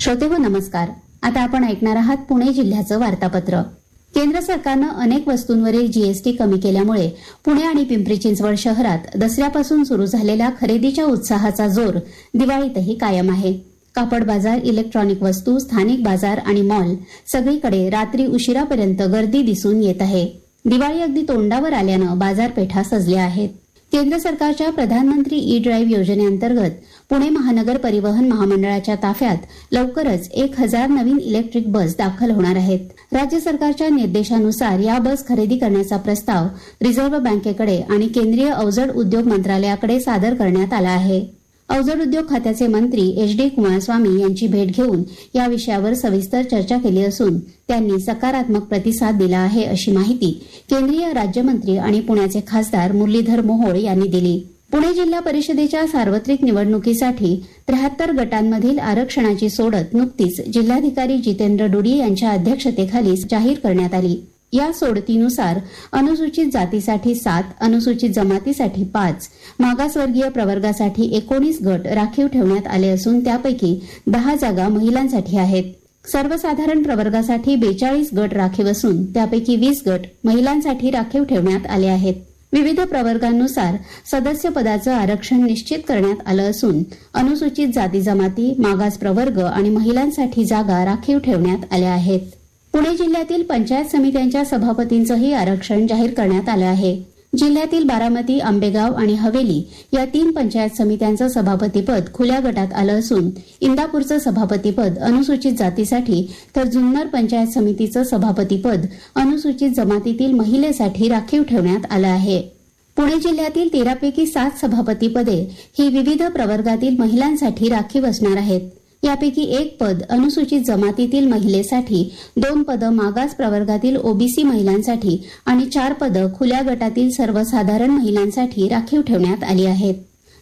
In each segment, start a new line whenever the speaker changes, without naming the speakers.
श्रोते हो नमस्कार. आता आपण ऐकणार आहात पुणे जिल्ह्याचं वार्तापत्र. केंद्र सरकारनं अनेक वस्तूंवरील जीएसटी कमी केल्यामुळे पुणे आणि पिंपरी चिंचवड शहरात दसऱ्यापासून सुरू झालेल्या खरेदीच्या उत्साहाचा जोर दिवाळीतही कायम आहे. कापड बाजार इलेक्ट्रॉनिक वस्तू स्थानिक बाजार आणि मॉल सगळीकडे रात्री उशिरापर्यंत गर्दी दिसून येत आहे. दिवाळी अगदी तोंडावर आल्यानं बाजारपेठा सजल्या आहेत. केंद्र सरकारच्या प्रधानमंत्री ई ड्राईव्ह योजनेअंतर्गत पुणे महानगर परिवहन महामंडळाच्या ताफ्यात लवकरच एक हजार नवीन इलेक्ट्रिक बस दाखल होणार आहेत. राज्य सरकारच्या निर्देशानुसार या बस खरेदी करण्याचा प्रस्ताव रिझर्व्ह बँकेकडे आणि केंद्रीय अवजड उद्योग मंत्रालयाकडे सादर करण्यात आला आहे. अवजड उद्योग खात्याचे मंत्री एच डी कुमारस्वामी यांची भेट घेऊन या विषयावर सविस्तर चर्चा केली असून त्यांनी सकारात्मक प्रतिसाद दिला आहे अशी माहिती केंद्रीय राज्यमंत्री आणि पुण्याचे खासदार मुरलीधर मोहोळ यांनी दिली. पुणे जिल्हा परिषदेच्या सार्वत्रिक निवडणुकीसाठी त्र्याहत्तर गटांमधील आरक्षणाची सोडत नुकतीच जिल्हाधिकारी जितेंद्र डुडी यांच्या अध्यक्षतेखाली जाहीर करण्यात आली. या सोडतीनुसार अनुसूचित जातीसाठी सात अनुसूचित जमातीसाठी पाच मागासवर्गीय प्रवर्गासाठी एकोणीस गट राखीव ठेवण्यात आले असून त्यापैकी दहा जागा महिलांसाठी आहेत. सर्वसाधारण प्रवर्गासाठी बेचाळीस गट राखीव असून त्यापैकी वीस गट महिलांसाठी राखीव ठेवण्यात आले आहेत. विविध प्रवर्गांनुसार सदस्य पदाचं आरक्षण निश्चित करण्यात आलं असून अनुसूचित जाती जमाती मागास प्रवर्ग आणि महिलांसाठी जागा राखीव ठेवण्यात आल्या आहेत. पुणे जिल्ह्यातील पंचायत समित्यांच्या सभापतींचंही आरक्षण जाहीर करण्यात आलं आहे. जिल्ह्यातील बारामती आंबेगाव आणि हवेली या तीन पंचायत समित्यांचं सभापतीपद खुल्या गटात आलं असून इंदापूरचं सभापतीपद अनुसूचित जातीसाठी तर जुन्नर पंचायत समितीचं सभापतीपद अनुसूचित जमातीतील महिलेसाठी राखीव ठेवण्यात आलं आहे. पुणे जिल्ह्यातील तेरापैकी सात सभापतीपदे ही विविध प्रवर्गातील महिलांसाठी राखीव असणार आहेत. यापैकी एक पद अनुसूचित जमातीतील महिलेसाठी दोन पदं मागास प्रवर्गातील ओबीसी महिलांसाठी आणि चार पदं खुल्या गटातील सर्वसाधारण महिलांसाठी राखीव ठेवण्यात आली आहेत.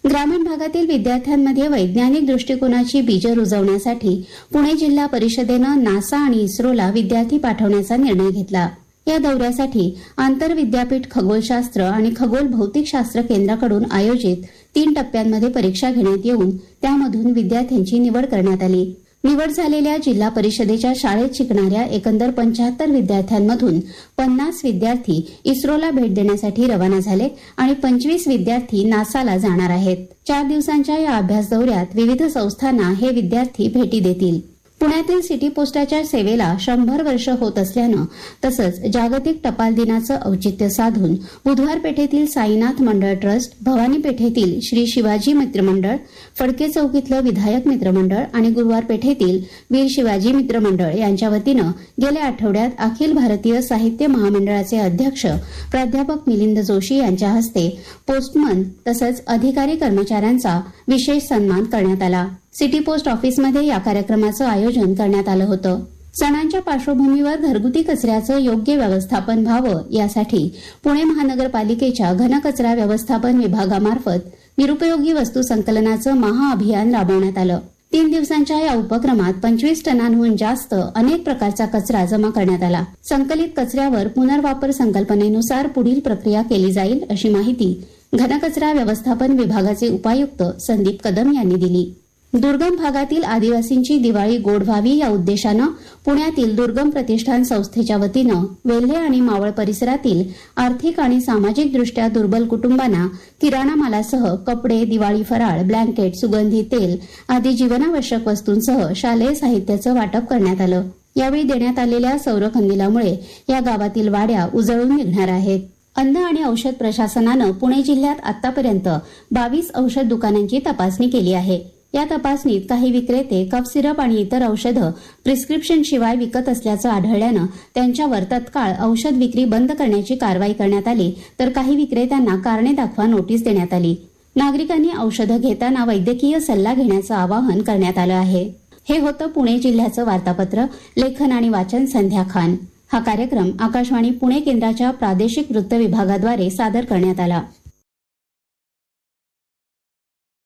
ग्रामीण भागातील विद्यार्थ्यांमध्ये वैज्ञानिक दृष्टिकोनाची बीजं रुजवण्यासाठी पुणे जिल्हा परिषदेनं नासा आणि इस्रोला विद्यार्थी पाठवण्याचा निर्णय घेतला. या दौऱ्यासाठी आंतरविद्यापीठ खगोलशास्त्र आणि खगोल भौतिकशास्त्र केंद्राकडून आयोजित तीन टप्प्यांमध्ये परीक्षा घेण्यात येऊन त्यामधून विद्यार्थ्यांची निवड करण्यात आली. निवड झालेल्या जिल्हा परिषदेच्या शाळेत शिकणाऱ्या एकंदर पंच्याहत्तर विद्यार्थ्यांमधून पन्नास विद्यार्थी इस्रोला भेट देण्यासाठी रवाना झाले आणि पंचवीस विद्यार्थी नासाला जाणार आहेत. चार दिवसांच्या या अभ्यास दौऱ्यात विविध संस्थांना हे विद्यार्थी भेटी देतील. पुण्यातील सिटी पोस्टाच्या सेवेला शंभर वर्ष होत असल्यानं तसंच जागतिक टपाल दिनाचं औचित्य साधून बुधवार पेठेतील साईनाथ मंडळ ट्रस्ट भवानी पेठेतील श्री शिवाजी मित्रमंडळ फडके चौकीतलं विधायक मित्रमंडळ आणि गुरुवार पेठेतील वीर शिवाजी मित्रमंडळ यांच्या वतीनं गेल्या आठवड्यात अखिल भारतीय साहित्य महामंडळाचे अध्यक्ष प्राध्यापक मिलिंद जोशी यांच्या हस्ते पोस्टमन तसंच अधिकारी कर्मचाऱ्यांचा विशेष सन्मान करण्यात आला. सिटी पोस्ट ऑफिसमध्ये या कार्यक्रमाचं आयोजन करण्यात आलं होतं. सणांच्या पार्श्वभूमीवर घरगुती कचऱ्याचं योग्य व्यवस्थापन व्हावं यासाठी पुणे महानगरपालिकेच्या घनकचरा व्यवस्थापन विभागामार्फत निरुपयोगी वस्तू संकलनाचं महाअभियान राबवण्यात आलं. तीन दिवसांच्या या उपक्रमात पंचवीस टनांहून जास्त अनेक प्रकारचा कचरा जमा करण्यात आला. संकलित कचऱ्यावर पुनर्वापर संकल्पनेनुसार पुढील प्रक्रिया केली जाईल अशी माहिती घनकचरा व्यवस्थापन विभागाचे उपायुक्त संदीप कदम यांनी दिली. दुर्गम भागातील आदिवासींची दिवाळी गोड व्हावी या उद्देशानं पुण्यातील दुर्गम प्रतिष्ठान संस्थेच्या वतीनं वेल्हे आणि मावळ परिसरातील आर्थिक आणि सामाजिकदृष्ट्या दुर्बल कुटुंबांना किराणा मालासह कपडे दिवाळी फराळ ब्लँकेट सुगंधी तेल आदी जीवनावश्यक वस्तूंसह शालेय साहित्याचं वाटप करण्यात आलं. यावेळी देण्यात आलेल्या सौरखंदिलामुळे या गावातील वाड्या उजळून निघणार आहेत. अन्न आणि औषध प्रशासनानं पुणे जिल्ह्यात आतापर्यंत बावीस औषध दुकानांची तपासणी केली आहे. या तपासणीत काही विक्रेते कफ सिरप आणि इतर औषधं प्रिस्क्रिप्शन शिवाय विकत असल्याचं आढळल्यानं त्यांच्यावर तत्काळ औषध विक्री बंद करण्याची कारवाई करण्यात आली. तर काही विक्रेत्यांना कारणे दाखवा नोटीस देण्यात आली. नागरिकांनी औषधं घेताना वैद्यकीय सल्ला घेण्याचं आवाहन करण्यात आलं आहे. हे होतं पुणे जिल्ह्याचं वार्तापत्र. लेखन आणि वाचन संध्या खान. हा कार्यक्रम आकाशवाणी पुणे केंद्राच्या प्रादेशिक वृत्त विभागाद्वारे सादर करण्यात आला.